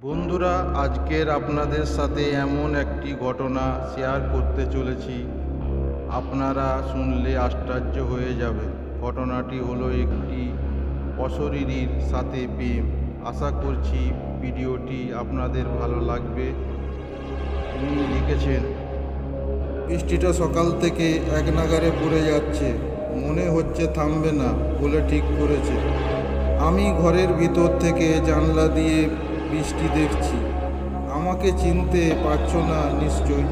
বন্ধুরা, আজকের আপনাদের সাথে এমন একটি ঘটনা শেয়ার করতে চলেছি। আপনারা শুনলে আশ্চর্য হয়ে যাবে ঘটনাটি হলো একটি অশরীরীর সাথে প্রেম। আশা করছি ভিডিওটি আপনাদের ভালো লাগবে। উনি লিখেছেন, বৃষ্টিটা সকাল থেকে এক নাগারে পড়ে যাচ্ছে। মনে হচ্ছে থামবে না বলে ঠিক করেছে। আমি ঘরের ভিতর থেকে জানলা দিয়ে বৃষ্টি দেখছি। আমাকে চিনতে পারছ না নিশ্চয়।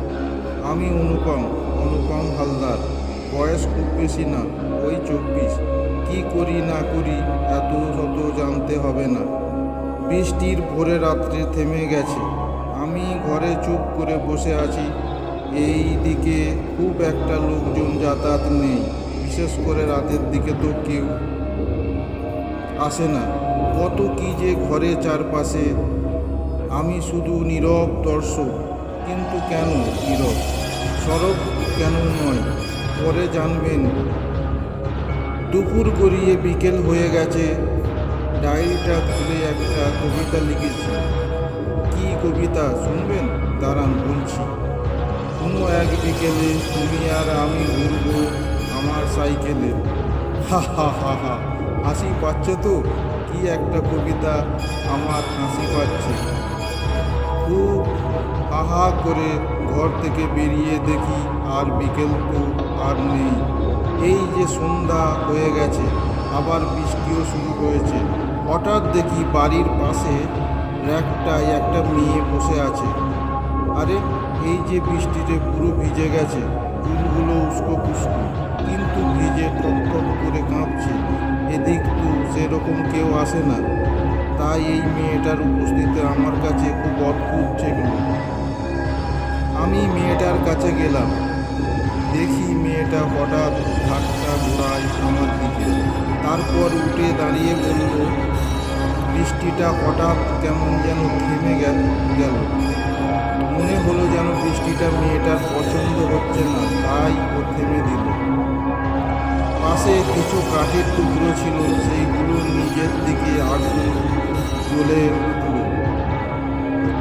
আমি অনুপম অনুপম হালদার। বয়স খুব বেশি না, ওই চব্বিশ। কি করি না করি এত শত জানতে হবে না। বৃষ্টির ভোরে রাত্রে থেমে গেছে। আমি ঘরে চুপ করে বসে আছি। এই দিকে খুব একটা লোকজন যাতায়াত নেই। বিশেষ করে রাতের দিকে তো কেউ আসে না। কত কি যে ঘরে চারপাশে। আমি শুধু নীরব দর্শক, কিন্তু কেন নীরব? সরব কেন নয়? পরে জানবেন। দুপুর গড়িয়ে বিকেল হয়ে গেছে। ডায়েরিটা খুলে একটা কবিতা লিখেছি। কি কবিতা শুনবেন? দাঁড়ান বলছি। কোনো এক বিকেলে তুমি আর আমি ঘুরবো আমার সাইকেলে। হা হা হা হা। হাসি পাচ্ছে তো? কি একটা কবিতা আমার হাসি পাচ্ছে। খুব আহা করে ঘর থেকে বেরিয়ে দেখি আর বিকেল তো আর নেই। এই যে সন্ধ্যা হয়ে গেছে, আবার বৃষ্টিও শুরু হয়েছে। হঠাৎ দেখি বাড়ির পাশে র্যাকটায় একটা মেয়ে বসে আছে। আরে, এই যে বৃষ্টিতে পুরো ভিজে গেছে, চুলগুলো উস্কো পুস্কো, কিন্তু ভিজে টপ করে কাঁপছে। এদিক তো সেরকম কেউ আসে না। তাই এই মেয়েটার উপস্থিতি আমার কাছে খুব অদ্ভুত ঠেকল আমি মেয়েটার কাছে গেলাম। দেখি মেয়েটা হঠাৎ ঘাটটা ঘোরায় আমার দিকে। তারপর উঠে দাঁড়িয়ে বলল, বৃষ্টিটা হঠাৎ কেমন যেন থেমে গেল গেল। মনে হলো যেন বৃষ্টিটা মেয়েটার পছন্দ হচ্ছে না, তাই ও থেমে দিল। পাশে কিছু কাঠের টুকরো ছিল, সেইগুলো নিজের দিকে আগুন জ্বলে উঠল।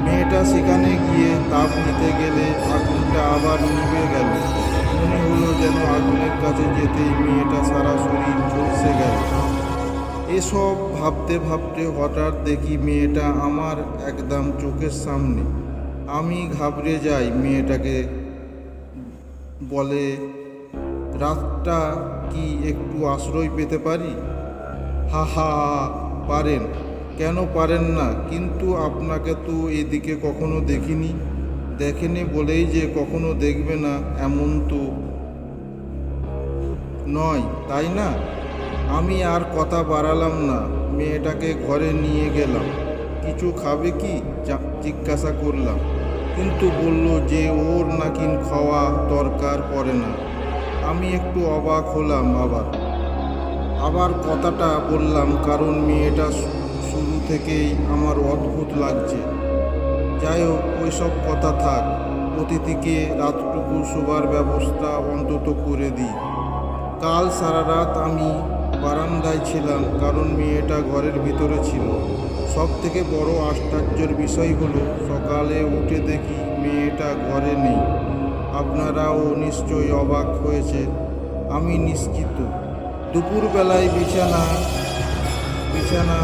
মেয়েটা সেখানে গিয়ে তাপ নিতে গেলে আগুনটা আবার নিভে গেল। মনে হলো যেন আগুনের কাছে যেতেই মেয়েটা সারা শরীর ঝলসে গেল। এসব ভাবতে ভাবতে হঠাৎ দেখি মেয়েটা আমার একদম চোখের সামনে। আমি ঘাবড়ে যাই, মেয়েটাকে বলে রাতটা কি একটু আশ্রয় পেতে পারি? হা হা, পারেন। কেন পারেন না? কিন্তু আপনাকে তো এদিকে কখনো দেখিনি। দেখেনি বলেই যে কখনো দেখবে না এমন তো নয়, তাই না? আমি আর কথা বাড়ালাম না। মেয়েটাকে ঘরে নিয়ে গেলাম। কিছু খাবে কি? জিজ্ঞাসা করলাম। কিন্তু বলল যে ওর নাকি খাওয়া দরকার পড়ে না। আমি একটু অবাক হলাম আবার। আবার কথাটা বললাম, কারণ মেয়েটা শুরু থেকেই আমার অদ্ভুত লাগছে। যাই হোক ওইসব কথা থাক, অতিথিকে রাতটুকু শোবার ব্যবস্থা অন্তত করে দিই। কাল সারা রাত আমি বারান্দায় ছিলাম, কারণ মেয়েটা ঘরের ভিতরে ছিল। সব থেকে বড় আশ্চর্যের বিষয় হলো, সকালে উঠে দেখি মেয়েটা ঘরে নেই। আপনারাও নিশ্চয়ই অবাক হয়েছে আমি নিশ্চিত। দুপুরবেলায় বিছানা বিছানা,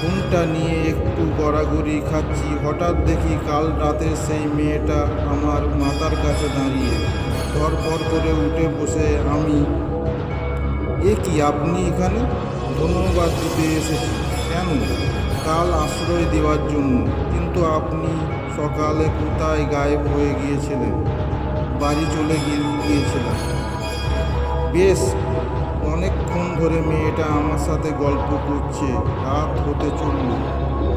ঘুমটা নিয়ে একটু গড়াগড়ি খাচ্ছি। হঠাৎ দেখি কাল রাতে সেই মেয়েটা আমার মাথার কাছে দাঁড়িয়ে ধরপর করে উঠে বসে আমি, এ কি আপনি এখানে? ধন্যবাদ দিতে এসেছি। কেন? কাল আশ্রয় দেওয়ার জন্য। কিন্তু আপনি সকালে কোথায় গায়েব হয়ে গিয়েছিলেন? বাড়ি চলে গিয়ে- গিয়েছিলেন বেশ, অনেকক্ষণ ধরে মেয়েটা আমার সাথে গল্প করছে, রাত হতে চলল।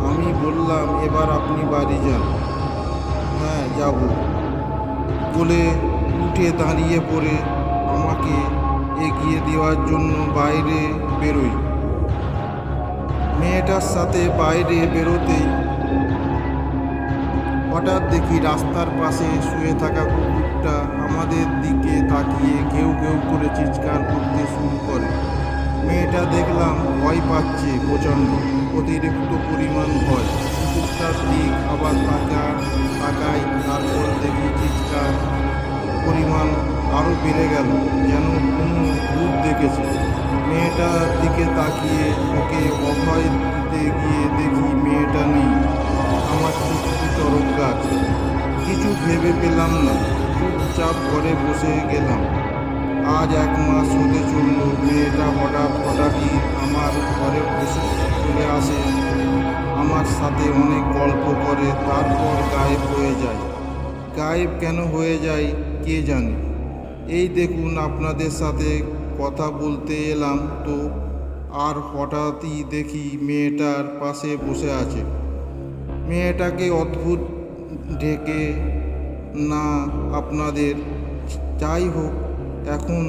আমি বললাম, এবার আপনি বাড়ি যান। হ্যাঁ যাব। বলে উঠে দাঁড়িয়ে পড়ে আমাকে এগিয়ে দেওয়ার জন্য বাইরে বেরোই। মেয়েটার সাথে বাইরে বেরোতেই হঠাৎ দেখি রাস্তার পাশে শুয়ে থাকা লোকটা আমাদের দিকে তাকিয়ে কেউ কেউ করে চিৎকার করতে শুরু করে। মেয়েটা দেখলাম ভয় পাচ্ছে, প্রচণ্ড অতিরিক্ত পরিমাণ ভয়। কুকুরটার দিক আবার তাকা তাকাই তারপর দেখি চিৎকার পরিমাণ আরও বেড়ে গেল, যেন কোনো ভূত দেখেছে। মেয়েটার দিকে তাকিয়ে ওকে অভয় দিতে গিয়ে দেখি মেয়েটা নেই, আমার চরক গাছ। কিছু ভেবে পেলাম না। চুপচাপ ঘরে বসে গেলাম। আজ এক মাস হতে চলল, মেয়েটা হঠাৎ হঠাৎই আমার ঘরে বসে চলে আসে। আমার সাথে অনেক গল্প করে, তারপর গায়েব হয়ে যায়। গায়েব কেন হয়ে যায়, কে জানে? এই দেখুন, আপনাদের সাথে কথা বলতে এলাম তো, আর হঠাৎই দেখি মেয়েটার পাশে বসে আছে। মেয়েটাকে অদ্ভুত ঢেকে না আপনাদের। যাই হোক, এখন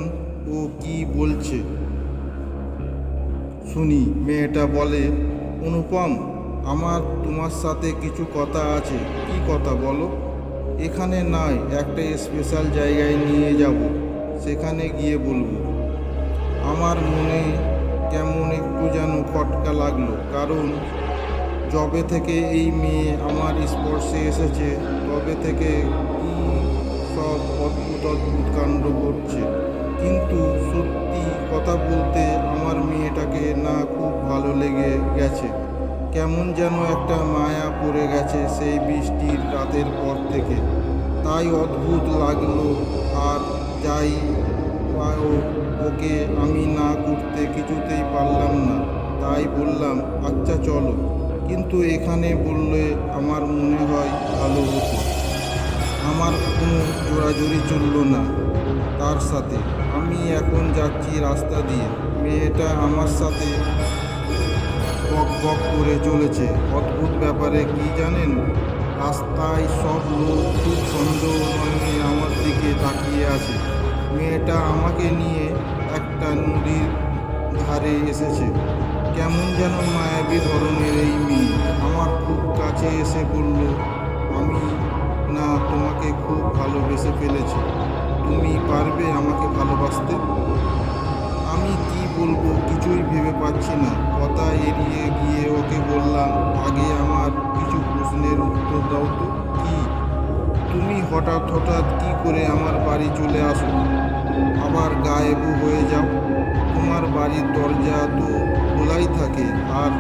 ও কি বলছে? শুনি, মেয়েটা বলে, অনুপম, আমার তোমার সাথে কিছু কথা আছে। কি কথা বলো? এখানে নয় একটা স্পেশাল জায়গায় নিয়ে যাব। সেখানে গিয়ে বলব। আমার মনে কেমন একটু যেন খটকা লাগল, কারণ যবে থেকে এই মেয়ে আমার স্পর্শে এসেছে, তবে থেকে সব অদ্ভুত অদ্ভুত কাণ্ড করছে কিন্তু সত্যি কথা বলতে আমার মেয়েটাকে না খুব ভালো লেগে গেছে। কেমন যেন একটা মায়া পড়ে গেছে সেই বৃষ্টির রাতের পর থেকে। তাই অদ্ভুত লাগল, আর যাই ওকে আমি না করতে কিছুতেই পারলাম না। তাই বললাম আচ্ছা চলো। কিন্তু এখানে বললে আমার মনে হয় ভালো হতো। আমার কোনো জোরাজুরি চলল না। তার সাথে আমি এখন যাচ্ছি রাস্তা দিয়ে। মেয়েটা আমার সাথে বক বক করে চলেছে। অদ্ভুত ব্যাপারে কি জানেন? রাস্তায় সব লোক খুব সন্দেহ আমার দিকে তাকিয়ে আছে। মেয়েটা আমাকে নিয়ে একটা নদীর ধারে এসেছে। কেমন যেন মায়াবী ধরনের এই মেয়ে। আমার খুব কাছে এসে বলল, আমি না, তোমাকে খুব ভালোবেসে ফেলেছি। তুমি পারবে আমাকে ভালোবাসতে? আমি কি বলব কিছুই ভেবে পাচ্ছি না। কথা এড়িয়ে গিয়ে ওকে বললাম, আগে আমার কিছু প্রশ্নের উত্তর দাও তো, কি? তুমি হঠাৎ হঠাৎ কি করে আমার বাড়ি চলে আসো আবার গায়েবু হয়ে যাও। তোমার বাড়ির দরজা তো খোলাই থাকে আর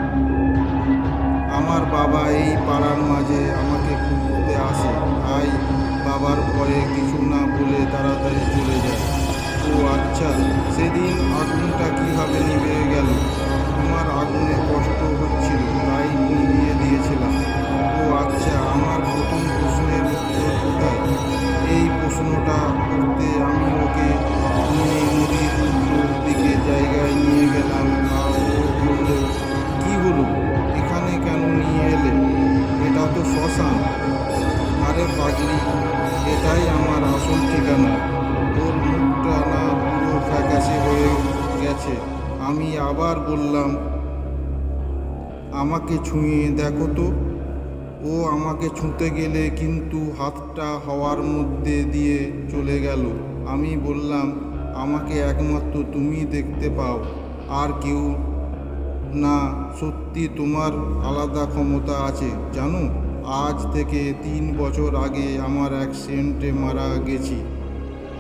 আমার বাবা এই পাড়ার মাঝে আমাকে খুঁজতে আসে। তাই বাবার ভয়ে কিছু না বলে তাড়াতাড়ি চলে যায়। ও আচ্ছা সেদিন আগুনটা আবার বললাম, আমাকে ছুঁয়ে দেখো তো। ও আমাকে ছুঁতে গেলে কিন্তু হাতটা হওয়ার মধ্যে দিয়ে চলে গেল। আমি বললাম, আমাকে একমাত্র তুমি দেখতে পাও। আর কেউ না, সত্যি তোমার আলাদা ক্ষমতা আছে, জানো? আজ থেকে তিন বছর আগে আমার অ্যাক্সিডেন্টে মারা গেছি।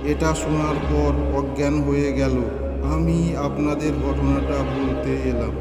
এটা শোনার পর অজ্ঞান হয়ে গেল। আমি আপনাদের ঘটনাটা বলতে এলাম।